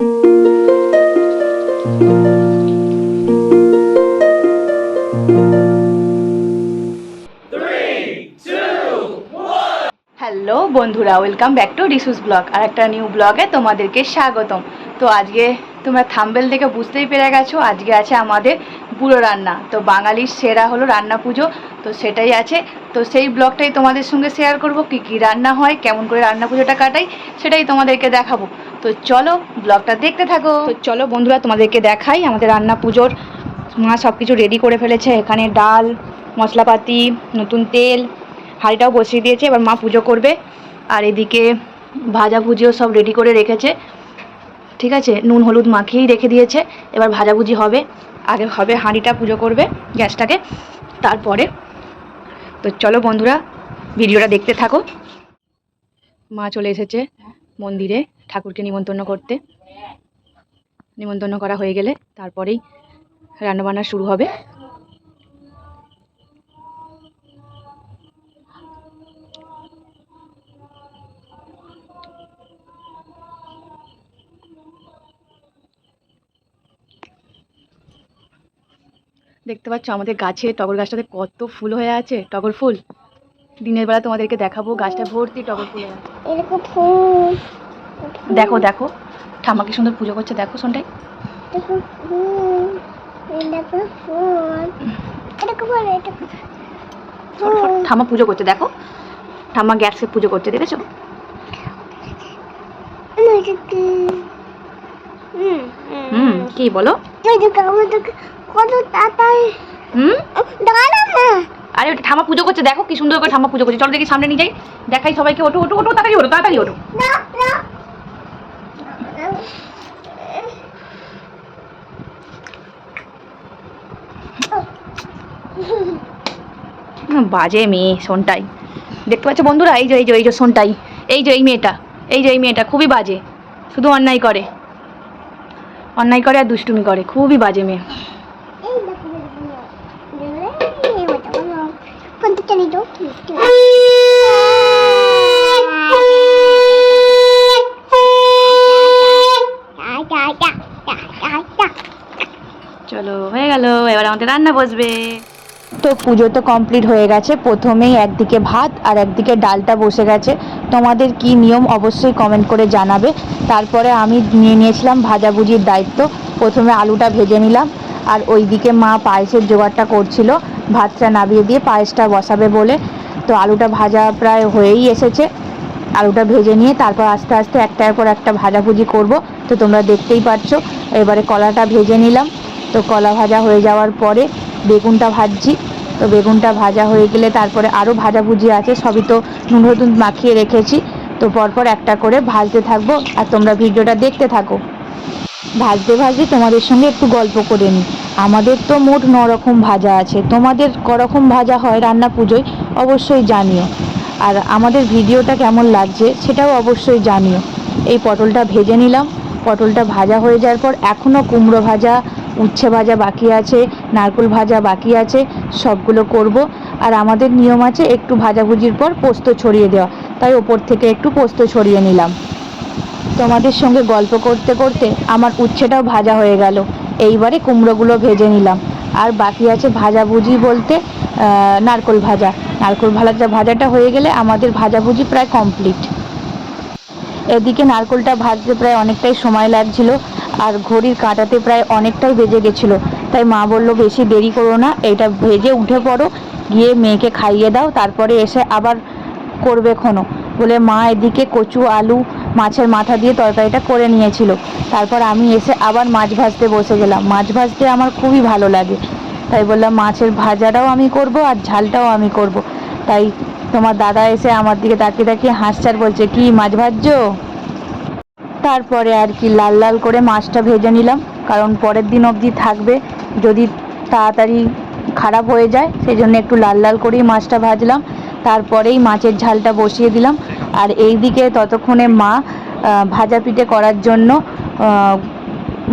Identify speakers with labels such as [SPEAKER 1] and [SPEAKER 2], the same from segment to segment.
[SPEAKER 1] Hello বন্ধুরা welcome back to Rishu's vlog আর একটা new ব্লগে তোমাদেরকে স্বাগতম। তো আজকে তোমরা থাম্বেল দেখে বুঝতেই পেরে গেছো, আজকে আছে আমাদের বুড়ো রান্না। তো বাঙালির সেরা হলো রান্না পুজো, তো সেটাই আছে। তো সেই ব্লগটাই তোমাদের সঙ্গে শেয়ার করব, কি কি রান্না হয়, কেমন করে রান্না পুজোটা কাটাই, সেটাই তোমাদেরকে দেখাবো। তো চলো ব্লগটা দেখতে থাকো। তো চলো বন্ধুরা, তোমাদেরকে দেখাই আমাদের রান্না পুজোর। মা সব কিছু রেডি করে ফেলেছে, এখানে ডাল, মশলাপাতি, নতুন তেল, হাঁড়িটাও বসিয়ে দিয়েছে, এবার মা পুজো করবে। আর এদিকে ভাজা ভুজিও সব রেডি করে রেখেছে। ঠিক আছে? নুন, হলুদ মাখিয়েই রেখে দিয়েছে। এবার ভাজাভুজি হবে। আগে হবে হাঁড়িটা, পুজো করবে গ্যাসটাকে। তারপরে তো চলো বন্ধুরা, ভিডিওটা দেখতে থাকো। মা চলে এসেছে মন্দিরে ঠাকুরকে নিমন্ত্রণ করতে। নিমন্ত্রণ করা হয়ে গেলে তারপরেই রান্নাবান্না শুরু হবে। দেখতে পাচ্ছ আমাদের গাছে টগর গাছটাতে কত ফুল হয়ে আছে টগর ফুল? দিনের বেলা তোমাদেরকে দেখাবো গাছটা ভর্তি টগর ফুল হয়ে আছে। দেখো দেখো ঠাম্মাকে সুন্দর পুজো করছে দেখো
[SPEAKER 2] এরকম
[SPEAKER 1] ঠাম্মা পুজো করছে দেখো। ঠাম্মা গ্যাসকে পুজো করছে দেখেছ?
[SPEAKER 2] হুম
[SPEAKER 1] কি বলো?
[SPEAKER 2] কত তাড়াতাড়ি।
[SPEAKER 1] হুম?
[SPEAKER 2] দাঁড়া না।
[SPEAKER 1] আরে ওটা ঠাম্মা পুজো করছে দেখো কি সুন্দর করে ঠাম্মা পুজো করছে। চলো দেখি সামনে নিয়ে যাই। দেখাই সবাইকে ওঠো ওঠো ওঠো তাড়াতাড়ি ওঠো তাড়াতাড়ি ওঠো। বাজে মেয়ে সোনটাই দেখতে পাচ্ছ বন্ধুরা? এই যে এই যে এই যে সোনটাই এই যে এই মেয়েটা এই যে এই মেয়েটা খুবই বাজে। শুধু অন্যায় করে। অন্যায় করে আর দুষ্টুমি করে খুবই বাজে মেয়ে
[SPEAKER 2] এই দেখো এই মতো
[SPEAKER 1] চলো, হয়ে গেল, এবার আমাদের রান্না বসবে। তো পুজো তো কমপ্লিট হয়ে গেছে। প্রথমেই একদিকে ভাত আর একদিকে ডালটা বসে গেছে। তোমাদের কি নিয়ম অবশ্যই কমেন্ট করে জানাবে। তারপরে আমি নিয়ে নিয়েছিলাম ভাজাভুজির দায়িত্ব। প্রথমে আলুটা ভেজে নিলাম। আর ওইদিকে মা পায়েসের জোগাড়টা করছিল। ভাতটা নাবিয়ে দিয়ে পায়েসটা বসাবে বলে। তো আলুটা ভাজা প্রায় হয়েই এসেছে। আলুটা ভেজে নিয়ে তারপর আস্তে আস্তে একটার পর একটা ভাজাভুজি করব। তো তোমরা দেখতেই পাচ্ছ, এবারে কলাটা ভেজে নিলাম। তো কলা ভাজা হয়ে যাওয়ার পরে বেগুনটা ভাজছি। তো বেগুনটা ভাজা হয়ে গেলে তারপরে আরও ভাজাভুজি আছে, সবই তো নুন হলুদ মাখিয়ে রেখেছি। তো পরপর একটা করে ভাজতে থাকব। আর তোমরা ভিডিওটা দেখতে থাকো। ভাজতে ভাজতে তোমাদের সঙ্গে একটু গল্প করে নিই। আমাদের তো মোট ন রকম ভাজা আছে। তোমাদের করকম ভাজা হয় রান্না পুজোয়, অবশ্যই জানিও। আর আমাদের ভিডিওটা কেমন লাগছে সেটাও অবশ্যই জানিও। এই পটলটা ভেজে নিলাম, পটলটা ভাজা হয়ে যাওয়ার পর এখনও কুমড়ো ভাজা, উচ্ছে ভাজা বাকি আছে, নারকেল ভাজা বাকি আছে, সবগুলো করব। আর আমাদের নিয়ম আছে একটু ভাজাভুজির পর পোস্ত ছড়িয়ে দেওয়া। তাই ওপর থেকে একটু পোস্ত ছড়িয়ে নিলাম। তোমাদের সঙ্গে গল্প করতে করতে আমার উচ্ছেটাও ভাজা হয়ে গেল। এইবারে কুমড়োগুলো ভেজে নিলাম। আর বাকি আছে ভাজাভুজি বলতে নারকোল ভাজা। নারকোল ভাজা ভাজাটা হয়ে গেলে আমাদের ভাজাভুজি প্রায় কমপ্লিট এদিকে নারকোলটা ভাজতে প্রায় অনেকটাই সময় লাগছিল, আর ঘড়ির কাঁটাতে প্রায় অনেকটাই বেজে গেছিল। তাই মা বলল, বেশি দেরি করো না, এটা ভেজে উঠে পড়ো, গিয়ে মেয়েকে খাইয়ে দাও, তারপরে এসে আবার করবে ক্ষণ বলে মা এদিকে কচু, আলু মাছের মাথা দিয়ে তরকারিটা করে নিয়েছিল। তারপর আমি এসে আবার মাছ ভাজতে বসে গেলাম। মাছ ভাজতে আমার খুবই ভালো লাগে। তাই বললাম, মাছের ভাজাটাও আমি করব আর ঝালটাও আমি করব। তাই তোমার দাদা এসে আমার দিকে তাকিয়ে তাকিয়ে হাসছে আর বলছে, কি মাছ ভাজছো? তারপরে আর কি লাল লাল করে মাছটা ভেজে নিলাম। কারণ পরের দিন অবধি থাকবে। যদি তাড়াতাড়ি খারাপ হয়ে যায়, সেই জন্য একটু লাল লাল করেই মাছটা ভাজলাম। তারপরেই মাছের ঝালটা বসিয়ে দিলাম। আর এই দিকে ততক্ষণে মা ভাজা পিঠে করার জন্য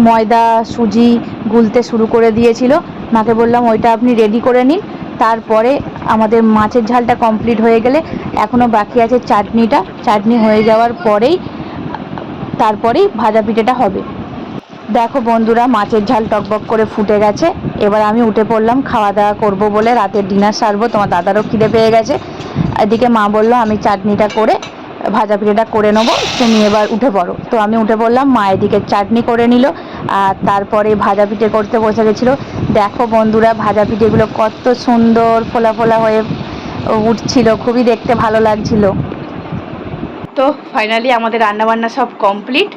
[SPEAKER 1] ময়দা, সুজি গুলতে শুরু করে দিয়েছিল। মাকে বললাম, ওইটা আপনি রেডি করে নিন। তারপরে আমাদের মাছের ঝালটা কমপ্লিট হয়ে গেলে এখনও বাকি আছে চাটনিটা। চাটনি হয়ে যাওয়ার পরেই, তারপরেই ভাজা পিঠেটা হবে। দেখো বন্ধুরা, মাছের ঝাল টকবক করে ফুটে গেছে। এবার আমি উঠে পড়লাম, খাওয়া দাওয়া করব বলে রাতের ডিনার সারবো। তোমার দাদারও খিদে পেয়ে গেছে। এদিকে মা বলল, আমি চাটনিটা করে,
[SPEAKER 3] ভাজা পিঠেটা করে নেব, তুমি এবার উঠে পড়ো। তো আমি উঠে পড়লাম, মা এদিকে চাটনি করে নিল, আর তারপরে ভাজা পিঠে করতে বসে গেছিল। দেখো বন্ধুরা, ভাজা পিঠেগুলো কত সুন্দর ফোলা ফোলা হয়ে উঠছিল, খুবই দেখতে ভালো লাগছিল। তো ফাইনালি আমাদের রান্নাবান্না সব কমপ্লিট।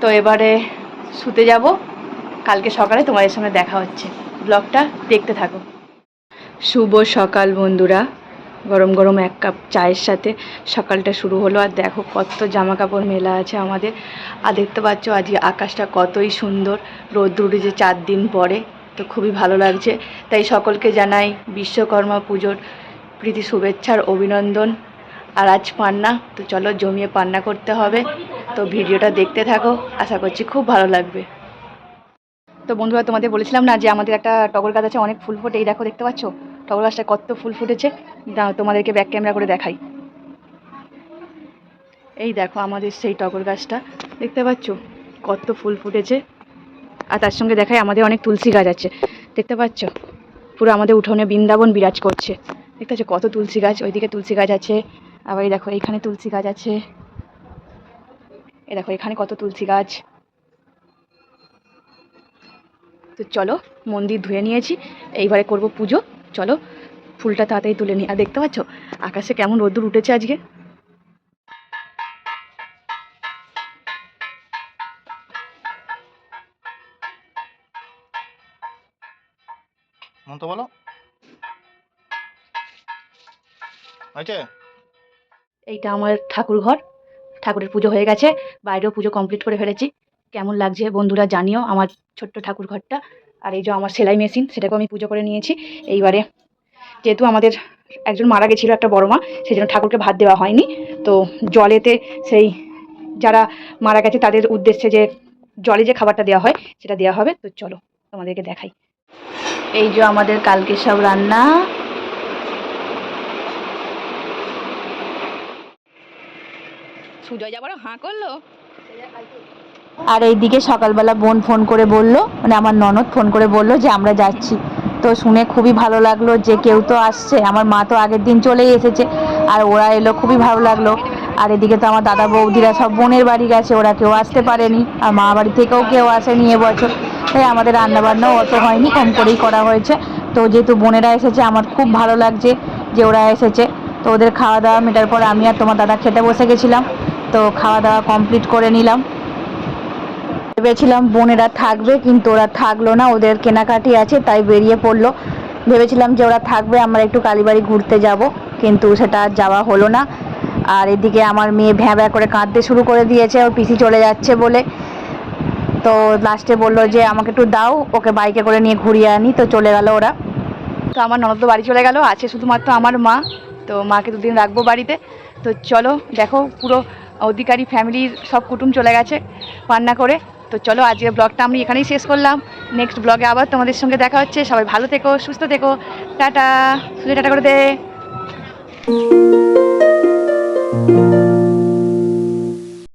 [SPEAKER 3] তো এবারে শুতে যাব, কালকে সকালে তোমাদের সঙ্গে দেখা হচ্ছে। ব্লগটা দেখতে থাকো। শুভ সকাল বন্ধুরা। গরম গরম এক কাপ চায়ের সাথে সকালটা শুরু হলো। আর দেখো কত জামা কাপড় মেলা আছে আমাদের। আর দেখতে পাচ্ছ আজকে আকাশটা কতই সুন্দর। রোদ্র উঠেছে চার দিন পরে, তো খুবই ভালো লাগছে। তাই সকলকে জানাই বিশ্বকর্মা পুজোর প্রীতি শুভেচ্ছার অভিনন্দন। আর আজ পান্না, তো চলো জমিয়ে পান্না করতে হবে। তো ভিডিওটা দেখতে থাকো, আশা করছি খুব ভালো লাগবে। তো বন্ধুরা, তোমাদের বলেছিলাম না যে আমাদের একটা টগর গাছ আছে, অনেক ফুল ফোটে। এই দেখো, দেখতে পাচ্ছ? টগর গাছটা কত ফুল ফুটেছে? দাঁড়াও, তোমাদেরকে ব্যাক ক্যামেরা করে দেখাই। এই দেখো আমাদের সেই টগর গাছটা। দেখতে পাচ্ছ? কত ফুল ফুটেছে। আর তার সঙ্গে দেখাই, আমাদের অনেক তুলসী গাছ আছে। দেখতে পাচ্ছ? পুরো আমাদের উঠোনে বৃন্দাবন বিরাজ করছে। দেখতে পাচ্ছ? কত তুলসী গাছ। ওইদিকে তুলসী গাছ আছে। আবার এই দেখো, এইখানে তুলসী গাছ আছে। এই দেখো, এখানে কত তুলসী গাছ। তো চলো, মন্দির ধুয়ে নিয়েছি। এইবারে করব পুজো। চলো ফুলটা তাড়াতাড়ি তুলে নিই। আর দেখতে পাচ্ছ আকাশে কেমন রোদ্দুর উঠেছে আজকে?
[SPEAKER 4] মন্ত বলো। হয়েছে?
[SPEAKER 3] এইটা আমার ঠাকুর ঘর। ঠাকুরের পুজো হয়ে গেছে। বাইরেও পুজো কমপ্লিট করে ফেলেছি। কেমন লাগছে বন্ধুরা জানিও আমার ছোট্ট ঠাকুর ঘরটা। আর এই যে আমার সেলাই মেশিন, সেটাকেও আমি পুজো করে নিয়েছি। এইবারে যেহেতু আমাদের একজন মারা গেছিল, একটা বড় মা সেই জন্য ঠাকুরকে ভাত দেওয়া হয়নি। তো জলেতে সেই যারা মারা গেছে, তাদের উদ্দেশ্যে যে জলে যে খাবারটা দেওয়া হয়, সেটা দেওয়া হবে। তো চলো, তোমাদেরকে দেখাই। এই যে আমাদের কালকে সব রান্না। সুজয় যাবার হাঁ করল? আর এইদিকে সকালবেলা বোন ফোন করে বলল মানে আমার ননদ ফোন করে বলল যে আমরা যাচ্ছি। তো শুনে খুবই ভালো লাগল যে কেউ তো আসছে। আমার মা তো আগের দিন চলেই এসেছে, আর ওরা এলো, খুবই ভালো লাগল। আর এদিকে তো আমার দাদা বৌদিরা সব বোনের বাড়ি গেছে, ওরা কেউ আসতে পারেনি, আর মা বাড়ি থেকেও কেউ আসেনি এবছর। তাই আমাদের রান্নাবান্নাও অত হয়নি, কম করেই করা হয়েছে। তো যেহেতু বোনেরা এসেছে, আমার খুব ভালো লাগছে যে ওরা এসেছে। তো ওদের খাওয়া দাওয়া মেটার পর আমি আর তোমার দাদা খেতে বসে গেছিলাম। তো খাওয়া দাওয়া কমপ্লিট করে নিলাম। ভেবেছিলাম বোনেরা থাকবে, কিন্তু ওরা থাকল না, ওদের কেনাকাটি আছে, তাই বেরিয়ে পড়ল। ভেবেছিলাম যে ওরা থাকবে, আমরা একটু কালীবাড়ি ঘুরতে যাব, কিন্তু সেটা যাওয়া হলো না। আর এদিকে আমার মেয়ে ভ্যাঁ ভ্যাঁ করে কাঁদতে শুরু করে দিয়েছে, ওর পিসি চলে যাচ্ছে বলে। তো লাস্টে বলল যে, আমাকে একটু দাও, ওকে বাইকে করে নিয়ে ঘুরিয়ে আনি। তো চলে গেল ওরা। তো আমার ননদ বাড়ি চলে গেল, আছে শুধুমাত্র আমার মা। তো মাকে দুদিন রাখব বাড়িতে। তো চলো, দেখো, পুরো অধিকারী ফ্যামিলির সব কুটুম চলে গেছে রান্না করে। তো চলো, আজকের ব্লগটা আমি এখানেই শেষ করলাম। নেক্সট ব্লগে আবার তোমাদের সঙ্গে দেখা হচ্ছে। সবাই ভালো থেকো, সুস্থ থেকো। টাটা। শুধু টাটা করে দে।